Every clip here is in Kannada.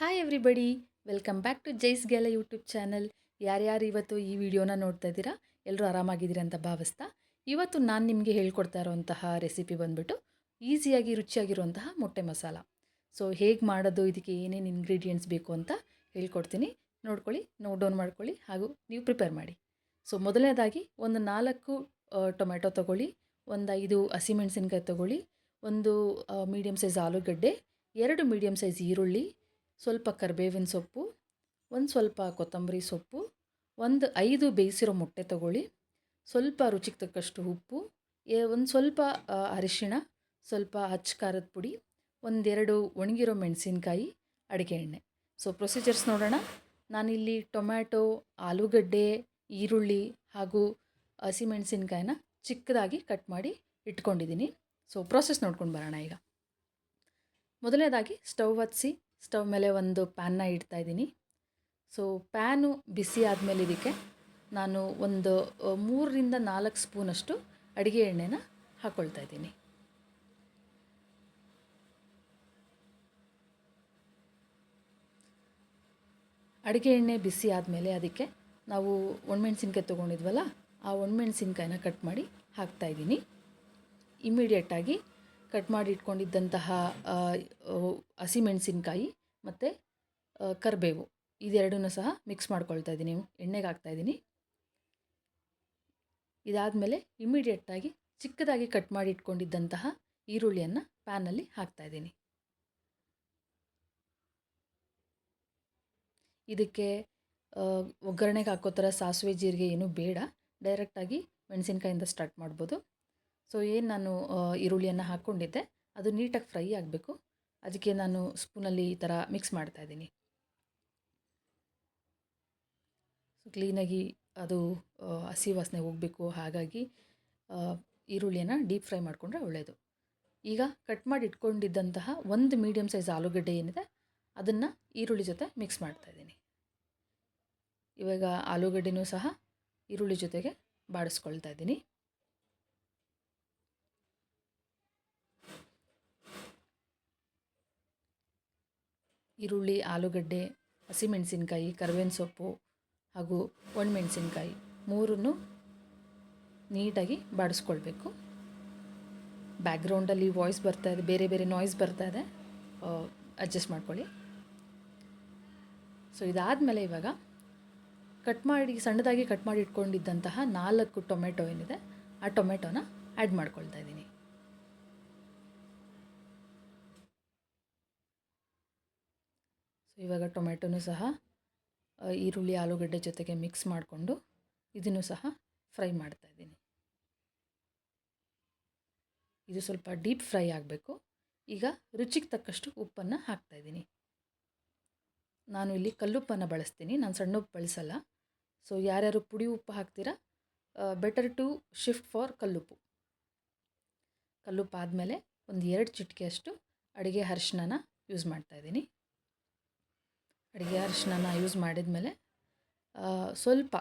Hi everybody welcome back to ಜೈಸ್ ಗೆಲ ಯೂಟ್ಯೂಬ್ ಚಾನಲ್ ಯಾರ್ಯಾರು ಇವತ್ತು ಈ ವಿಡಿಯೋನ ನೋಡ್ತಾ ಇದ್ದೀರಾ ಎಲ್ಲರೂ ಆರಾಮಾಗಿದ್ದೀರಾ ಅಂತ ಭಾವಿಸ್ತಾ, ಇವತ್ತು ನಾನು ನಿಮಗೆ ಹೇಳ್ಕೊಡ್ತಾ ಇರೋಂತಹ ರೆಸಿಪಿ ಬಂದ್ಬಿಟ್ಟು ಈಸಿಯಾಗಿ ರುಚಿಯಾಗಿರುವಂತಹ ಮೊಟ್ಟೆ ಮಸಾಲ. ಸೊ ಹೇಗೆ ಮಾಡೋದು, ಇದಕ್ಕೆ ಏನೇನು ಇಂಗ್ರೀಡಿಯೆಂಟ್ಸ್ ಬೇಕು ಅಂತ ಹೇಳ್ಕೊಡ್ತೀನಿ. ನೋಡ್ಕೊಳ್ಳಿ ನೋಟ್ ಡೌನ್ ಮಾಡ್ಕೊಳ್ಳಿ ಹಾಗೂ ನೀವು ಪ್ರಿಪೇರ್ ಮಾಡಿ. ಸೊ ಮೊದಲನೇದಾಗಿ ಒಂದು ನಾಲ್ಕು ಟೊಮೆಟೊ ತೊಗೊಳ್ಳಿ, ಒಂದು ಐದು ಹಸಿಮೆಣಸಿನ್ಕಾಯಿ ತೊಗೊಳ್ಳಿ, ಒಂದು ಮೀಡಿಯಮ್ ಸೈಜ್ ಆಲೂಗಡ್ಡೆ, ಎರಡು ಮೀಡಿಯಮ್ ಸೈಜ್ ಈರುಳ್ಳಿ ಸ್ವಲ್ಪ ಕರಿಬೇವಿನ ಸೊಪ್ಪು, ಒಂದು ಸ್ವಲ್ಪ ಕೊತ್ತಂಬರಿ ಸೊಪ್ಪು, ಒಂದು ಐದು ಬೇಯಿಸಿರೋ ಮೊಟ್ಟೆ ತಗೊಳ್ಳಿ. ಸ್ವಲ್ಪ ರುಚಿಗೆ ತಕ್ಕಷ್ಟು ಉಪ್ಪು ಒಂದು ಸ್ವಲ್ಪ ಅರಿಶಿಣ, ಸ್ವಲ್ಪ ಹಚ್ಚ ಖಾರದ ಪುಡಿ, ಒಂದೆರಡು ಒಣಗಿರೋ ಮೆಣಸಿನಕಾಯಿ, ಅಡುಗೆ ಎಣ್ಣೆ. ಸೊ ಪ್ರೊಸೀಜರ್ಸ್ ನೋಡೋಣ. ನಾನಿಲ್ಲಿ ಟೊಮ್ಯಾಟೊ, ಆಲೂಗಡ್ಡೆ, ಈರುಳ್ಳಿ ಹಾಗೂ ಹಸಿಮೆಣಸಿನ್ಕಾಯಿನ ಚಿಕ್ಕದಾಗಿ ಕಟ್ ಮಾಡಿ ಇಟ್ಕೊಂಡಿದ್ದೀನಿ. ಸೊ ಪ್ರೋಸೆಸ್ ನೋಡ್ಕೊಂಡು ಬರೋಣ ಈಗ. ಮೊದಲನೇದಾಗಿ, ಸ್ಟವ್ ಹತ್ತಿಸಿ ಸ್ಟವ್ ಮೇಲೆ ಒಂದು ಪ್ಯಾನ್ನ ಇಡ್ತಾ ಇದ್ದೀನಿ. ಸೊ, ಪ್ಯಾನು ಬಿಸಿ ಆದಮೇಲೆ ಇದಕ್ಕೆ ನಾನು ಒಂದು ಮೂರರಿಂದ ನಾಲ್ಕು ಸ್ಪೂನಷ್ಟು ಅಡುಗೆ ಎಣ್ಣೆನ ಹಾಕ್ಕೊಳ್ತಾ ಇದ್ದೀನಿ. ಅಡುಗೆ ಎಣ್ಣೆ ಬಿಸಿ ಆದಮೇಲೆ ಅದಕ್ಕೆ ನಾವು ಒಣಮೆಣ್ಸಿನ್ಕಾಯಿ ತೊಗೊಂಡಿದ್ವಲ್ಲ, ಆ ಒಣಮೆಣ್ಸಿನ್ಕಾಯಿನ ಕಟ್ ಮಾಡಿ ಹಾಕ್ತಾಯಿದ್ದೀನಿ ಇಮಿಡಿಯೇಟಾಗಿ ಕಟ್ ಮಾಡಿ ಇಟ್ಕೊಂಡಿದ್ದಂತಹ ಹಸಿಮೆಣಸಿನ್ಕಾಯಿ ಮತ್ತು ಕರಿಬೇವು. ಇದೆರಡನ್ನೂ ಸಹ ಮಿಕ್ಸ್ ಮಾಡ್ಕೊಳ್ತಾ ಇದ್ದೀನಿ. ಎಣ್ಣೆಗೆ ಹಾಕ್ತಾ ಇದ್ದೀನಿ. ಇದಾದಮೇಲೆ ಇಮಿಡಿಯೇಟಾಗಿ ಚಿಕ್ಕದಾಗಿ ಕಟ್ ಮಾಡಿ ಇಟ್ಕೊಂಡಿದ್ದಂತಹ ಈರುಳ್ಳಿಯನ್ನು ಪ್ಯಾನಲ್ಲಿ ಹಾಕ್ತಾ ಇದ್ದೀನಿ. ಇದಕ್ಕೆ ಒಗ್ಗರಣೆಗೆ ಹಾಕೋ ಥರ ಸಾಸಿವೆ, ಜೀರಿಗೆ ಏನೂ ಬೇಡ. ಡೈರೆಕ್ಟಾಗಿ ಮೆಣಸಿನ್ಕಾಯಿಂದ ಸ್ಟಾರ್ಟ್ ಮಾಡ್ಬೋದು. ಸೊ, ಏನು ನಾನು ಈರುಳ್ಳಿಯನ್ನು ಹಾಕ್ಕೊಂಡಿದ್ದೆ ಅದು ನೀಟಾಗಿ ಫ್ರೈ ಆಗಬೇಕು. ಅದಕ್ಕೆ ನಾನು ಸ್ಪೂನಲ್ಲಿ ಈ ಥರ ಮಿಕ್ಸ್ ಮಾಡ್ತಾ ಇದ್ದೀನಿ. ಸೊ, ಕ್ಲೀನಾಗಿ ಅದು ಹಸಿ ವಾಸನೆ ಹೋಗಬೇಕು. ಹಾಗಾಗಿ ಈರುಳ್ಳಿಯನ್ನು ಡೀಪ್ ಫ್ರೈ ಮಾಡಿಕೊಂಡ್ರೆ ಒಳ್ಳೆಯದು ಈಗ ಕಟ್ ಮಾಡಿ ಇಟ್ಕೊಂಡಿದ್ದಂತಹ ಒಂದು ಮೀಡಿಯಮ್ ಸೈಜ್ ಆಲೂಗಡ್ಡೆ ಏನಿದೆ, ಅದನ್ನು ಈರುಳ್ಳಿ ಜೊತೆ ಮಿಕ್ಸ್ ಮಾಡ್ತಾ ಇದ್ದೀನಿ. ಇವಾಗ ಆಲೂಗಡ್ಡೆನೂ ಸಹ ಈರುಳ್ಳಿ ಜೊತೆಗೆ ಬಾಡಿಸ್ಕೊಳ್ತಾ ಇದ್ದೀನಿ. ಈರುಳ್ಳಿ, ಆಲೂಗಡ್ಡೆ, ಹಸಿಮೆಣಸಿನ್ಕಾಯಿ, ಕರಿಬೇವಿನ ಸೊಪ್ಪು ಹಾಗೂ ಒಣಮೆಣಸಿನ್ಕಾಯಿ ಮೂರನ್ನು ನೀಟಾಗಿ ಬಾಡಿಸ್ಕೊಳ್ಬೇಕು. ಬ್ಯಾಕ್ಗ್ರೌಂಡಲ್ಲಿ ವಾಯ್ಸ್ ಬರ್ತಾ ಇದೆ, ಬೇರೆ ಬೇರೆ ನಾಯ್ಸ್ ಬರ್ತಾ ಇದೆ. ಅಡ್ಜಸ್ಟ್ ಮಾಡ್ಕೊಳ್ಳಿ. ಸೊ ಇದಾದಮೇಲೆ ಇವಾಗ ಕಟ್ ಮಾಡಿ, ಸಣ್ಣದಾಗಿ ಕಟ್ ಮಾಡಿ ಇಟ್ಕೊಂಡಿದ್ದಂತಹ ನಾಲ್ಕು ಟೊಮೆಟೊ ಏನಿದೆ, ಆ ಟೊಮೆಟೊನ ಆ್ಯಡ್ ಮಾಡ್ಕೊಳ್ತಾ ಇದ್ದೀನಿ. ಇವಾಗ ಟೊಮೆಟೊನೂ ಸಹ ಈರುಳ್ಳಿ, ಆಲೂಗಡ್ಡೆ ಜೊತೆಗೆ ಮಿಕ್ಸ್ ಮಾಡಿಕೊಂಡು ಇದನ್ನು ಸಹ ಫ್ರೈ ಮಾಡ್ತಾ ಇದ್ದೀನಿ. ಇದು ಸ್ವಲ್ಪ ಡೀಪ್ ಫ್ರೈ ಆಗಬೇಕು. ಈಗ ರುಚಿಗೆ ತಕ್ಕಷ್ಟು ಉಪ್ಪನ್ನು ಹಾಕ್ತಾಯಿದ್ದೀನಿ ನಾನು ಇಲ್ಲಿ ಕಲ್ಲುಪ್ಪನ್ನು ಬಳಸ್ತೀನಿ. ನಾನು ಸಣ್ಣ ಉಪ್ಪು ಬಳಸಲ್ಲ. ಸೊ ಯಾರ್ಯಾರು ಪುಡಿ ಉಪ್ಪು ಹಾಕ್ತೀರಾ ಬೆಟರ್ ಟು ಶಿಫ್ಟ್ ಫಾರ್ ಕಲ್ಲುಪ್ಪು ಕಲ್ಲುಪ್ಪು. ಆದಮೇಲೆ ಒಂದು ಎರಡು ಚಿಟಿಕೆಯಷ್ಟು ಅಡುಗೆ ಅರಿಶಿನ ಯೂಸ್ ಮಾಡ್ತಾ ಇದ್ದೀನಿ. ಅಡುಗೆ ಅರಿಶಿಣನ ಯೂಸ್ ಮಾಡಿದ್ಮೇಲೆ ಮೇಲೆ ಸ್ವಲ್ಪ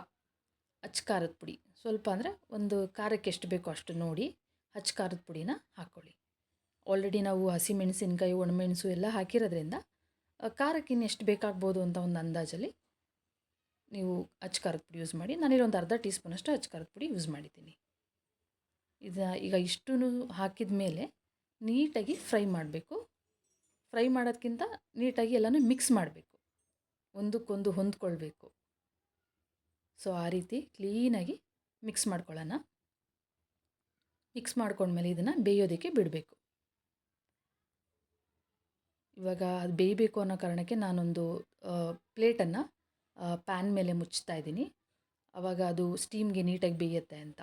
ಅಚ್ಚ ಖಾರದ ಪುಡಿ, ಸ್ವಲ್ಪ ಅಂದರೆ ಒಂದು ಖಾರಕ್ಕೆ ಎಷ್ಟು ಬೇಕೋ ಅಷ್ಟು ನೋಡಿ ಹಚ್ಚ ಖಾರದ ಪುಡಿನ ಹಾಕ್ಕೊಳ್ಳಿ ಆಲ್ರೆಡಿ ನಾವು ಹಸಿಮೆಣಸಿನ್ಕಾಯಿ ಒಣಮೆಣಸು ಎಲ್ಲ ಹಾಕಿರೋದ್ರಿಂದ ಖಾರಕ್ಕೆ ಎಷ್ಟು ಬೇಕಾಗ್ಬೋದು ಅಂತ ಒಂದು ಅಂದಾಜಲ್ಲಿ ನೀವು ಅಚ್ಚ ಖಾರದ ಪುಡಿ ಯೂಸ್ ಮಾಡಿ, ನಾನಿಲ್ಲಿ ಒಂದು ಅರ್ಧ ಟೀ ಸ್ಪೂನಷ್ಟು ಅಚ್ಚ ಖಾರದ ಪುಡಿ ಯೂಸ್ ಮಾಡಿದ್ದೀನಿ. ಇದು ಈಗ ಇಷ್ಟೂ ಹಾಕಿದ ಮೇಲೆ ನೀಟಾಗಿ ಫ್ರೈ ಮಾಡಬೇಕು. ಫ್ರೈ ಮಾಡೋದಕ್ಕಿಂತ ನೀಟಾಗಿ ಎಲ್ಲನೂ ಮಿಕ್ಸ್ ಮಾಡಬೇಕು. ಒಂದಕ್ಕೊಂದು ಹೊಂದ್ಕೊಳ್ಬೇಕು. ಸೊ ಆ ರೀತಿ ಕ್ಲೀನಾಗಿ ಮಿಕ್ಸ್ ಮಾಡ್ಕೊಳ್ಳೋಣ. ಮಿಕ್ಸ್ ಮಾಡ್ಕೊಂಡ್ಮೇಲೆ ಇದನ್ನು ಬೇಯೋದಕ್ಕೆ ಬಿಡಬೇಕು. ಇವಾಗ ಅದು ಬೇಯಬೇಕು ಅನ್ನೋ ಕಾರಣಕ್ಕೆ ನಾನೊಂದು ಪ್ಲೇಟನ್ನು ಪ್ಯಾನ್ ಮೇಲೆ ಮುಚ್ತಾ ಇದ್ದೀನಿ. ಆವಾಗ ಅದು ಸ್ಟೀಮ್ಗೆ ನೀಟಾಗಿ ಬೇಯುತ್ತೆ ಅಂತ.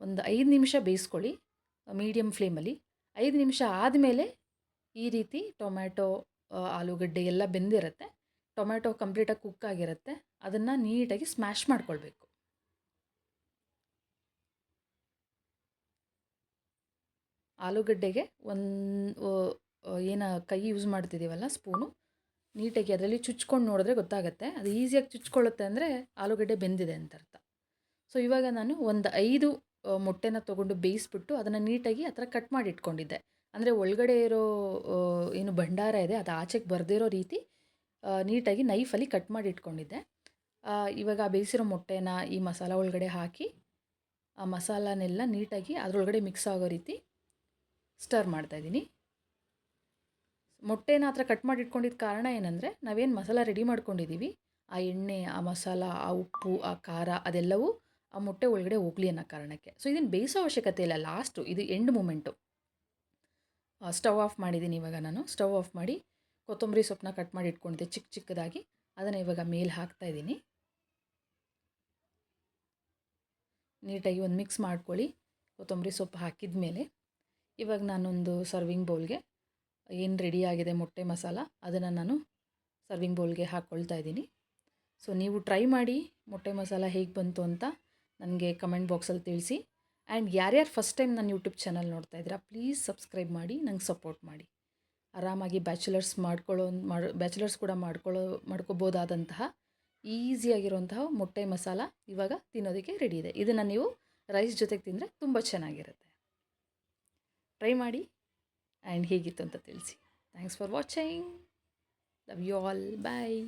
ಒಂದು ಐದು ನಿಮಿಷ ಬೇಯಿಸ್ಕೊಳ್ಳಿ ಮೀಡಿಯಮ್ ಫ್ಲೇಮಲ್ಲಿ ಐದು ನಿಮಿಷ ಆದಮೇಲೆ ಈ ರೀತಿ ಟೊಮ್ಯಾಟೊ ಆಲೂಗಡ್ಡೆ ಎಲ್ಲ ಬೆಂದಿರುತ್ತೆ. ಟೊಮ್ಯಾಟೊ ಕಂಪ್ಲೀಟಾಗಿ ಕುಕ್ ಆಗಿರುತ್ತೆ. ಅದನ್ನು ನೀಟಾಗಿ ಸ್ಮ್ಯಾಶ್ ಮಾಡ್ಕೊಳ್ಬೇಕು. ಆಲೂಗಡ್ಡೆಗೆ ಒಂದು ಏನು ಕೈ ಯೂಸ್ ಮಾಡ್ತಿದ್ದೀವಲ್ಲ ಸ್ಪೂನು ನೀಟಾಗಿ ಅದರಲ್ಲಿ ಚುಚ್ಕೊಂಡು ನೋಡಿದ್ರೆ ಗೊತ್ತಾಗುತ್ತೆ. ಅದು ಈಸಿಯಾಗಿ ಚುಚ್ಕೊಳ್ಳುತ್ತೆ ಅಂದರೆ ಆಲೂಗಡ್ಡೆ ಬೆಂದಿದೆ ಅಂತ ಅರ್ಥ. ಸೊ ಇವಾಗ ನಾನು ಒಂದು ಐದು ಮೊಟ್ಟೆನ ತೊಗೊಂಡು ಬೇಯಿಸ್ಬಿಟ್ಟು ಅದನ್ನು ನೀಟಾಗಿ ಆ ಥರ ಕಟ್ ಮಾಡಿ ಇಟ್ಕೊಂಡಿದ್ದೆ. ಅಂದರೆ ಒಳಗಡೆ ಇರೋ ಏನು ಭಂಡಾರ ಇದೆ, ಅದು ಆಚೆಗೆ ಬರದೇ ಇರೋ ರೀತಿ ನೀಟಾಗಿ ನೈಫಲ್ಲಿ ಕಟ್ ಮಾಡಿ ಇಟ್ಕೊಂಡಿದ್ದೆ. ಇವಾಗ ಬೇಯಿಸಿರೋ ಮೊಟ್ಟೆನ ಈ ಮಸಾಲ ಒಳಗಡೆ ಹಾಕಿ, ಆ ಮಸಾಲನೆಲ್ಲ ನೀಟಾಗಿ ಅದರೊಳಗಡೆ ಮಿಕ್ಸ್ ಆಗೋ ರೀತಿ ಸ್ಟರ್ ಮಾಡ್ತಾಯಿದ್ದೀನಿ ಮೊಟ್ಟೆನ ಹತ್ರ ಕಟ್ ಮಾಡಿ ಇಟ್ಕೊಂಡಿದ್ದ ಕಾರಣ ಏನಂದರೆ, ನಾವೇನು ಮಸಾಲ ರೆಡಿ ಮಾಡ್ಕೊಂಡಿದ್ದೀವಿ ಆ ಎಣ್ಣೆ, ಆ ಮಸಾಲ, ಆ ಉಪ್ಪು, ಆ ಖಾರ ಅದೆಲ್ಲವೂ ಆ ಮೊಟ್ಟೆ ಒಳಗಡೆ ಹೋಗ್ಲಿ ಅನ್ನೋ ಕಾರಣಕ್ಕೆ. ಸೊ ಇದನ್ನು ಬೇಯಿಸೋ ಅವಶ್ಯಕತೆ ಇಲ್ಲ ಲಾಸ್ಟು ಇದು ಎಂಡ್ ಮೂಮೆಂಟು ಸ್ಟವ್ ಆಫ್ ಮಾಡಿದ್ದೀನಿ ಇವಾಗ ನಾನು. ಸ್ಟವ್ ಆಫ್ ಮಾಡಿ ಕೊತ್ತಂಬರಿ ಸೊಪ್ಪನ್ನ ಕಟ್ ಮಾಡಿ ಇಟ್ಕೊಂಡಿದ್ದೆ. ಚಿಕ್ಕ ಚಿಕ್ಕದಾಗಿ. ಅದನ್ನು ಇವಾಗ ಮೇಲೆ ಹಾಕ್ತಾ ಇದ್ದೀನಿ. ನೀಟಾಗಿ ಒಂದು ಮಿಕ್ಸ್ ಮಾಡ್ಕೊಳ್ಳಿ. ಕೊತ್ತಂಬರಿ ಸೊಪ್ಪು ಹಾಕಿದ ಮೇಲೆ ಇವಾಗ ನಾನೊಂದು ಸರ್ವಿಂಗ್ ಬೌಲ್ಗೆ ಏನು ರೆಡಿ ಆಗಿದೆ ಮೊಟ್ಟೆ ಮಸಾಲ ಅದನ್ನು ನಾನು ಸರ್ವಿಂಗ್ ಬೌಲ್ಗೆ ಹಾಕ್ಕೊಳ್ತಾ ಇದ್ದೀನಿ. ಸೊ ನೀವು ಟ್ರೈ ಮಾಡಿ ಮೊಟ್ಟೆ ಮಸಾಲ ಹೇಗೆ ಬಂತು ಅಂತ ನನಗೆ ಕಮೆಂಟ್ ಬಾಕ್ಸಲ್ಲಿ ತಿಳಿಸಿ. ಆ್ಯಂಡ್ ಯಾರ್ಯಾರು ಫಸ್ಟ್ ಟೈಮ್ ನನ್ನ ಯೂಟ್ಯೂಬ್ ಚಾನಲ್ ನೋಡ್ತಾ ಇದ್ದೀರಾ, ಪ್ಲೀಸ್ ಸಬ್ಸ್ಕ್ರೈಬ್ ಮಾಡಿ, ನಂಗೆ ಸಪೋರ್ಟ್ ಮಾಡಿ. ಆರಾಮಾಗಿ ಬ್ಯಾಚುಲರ್ಸ್ ಮಾಡ್ಕೊಳ್ಳೋ, ಮಾಡೋ, ಬ್ಯಾಚುಲರ್ಸ್ ಕೂಡ ಮಾಡ್ಕೊಳ್ಳೋ, ಮಾಡ್ಕೋಬೋದಾದಂತಹ ಈಸಿಯಾಗಿರುವಂತಹ ಮೊಟ್ಟೆ ಮಸಾಲ ಇವಾಗ ತಿನ್ನೋದಕ್ಕೆ ರೆಡಿ ಇದೆ. ಇದನ್ನು ನೀವು ರೈಸ್ ಜೊತೆಗೆ ತಿಂದರೆ ತುಂಬ ಚೆನ್ನಾಗಿರುತ್ತೆ. ಟ್ರೈ ಮಾಡಿ ಆ್ಯಂಡ್ ಹೇಗಿತ್ತು ಅಂತ ತಿಳಿಸಿ. Thanks for watching love you all bye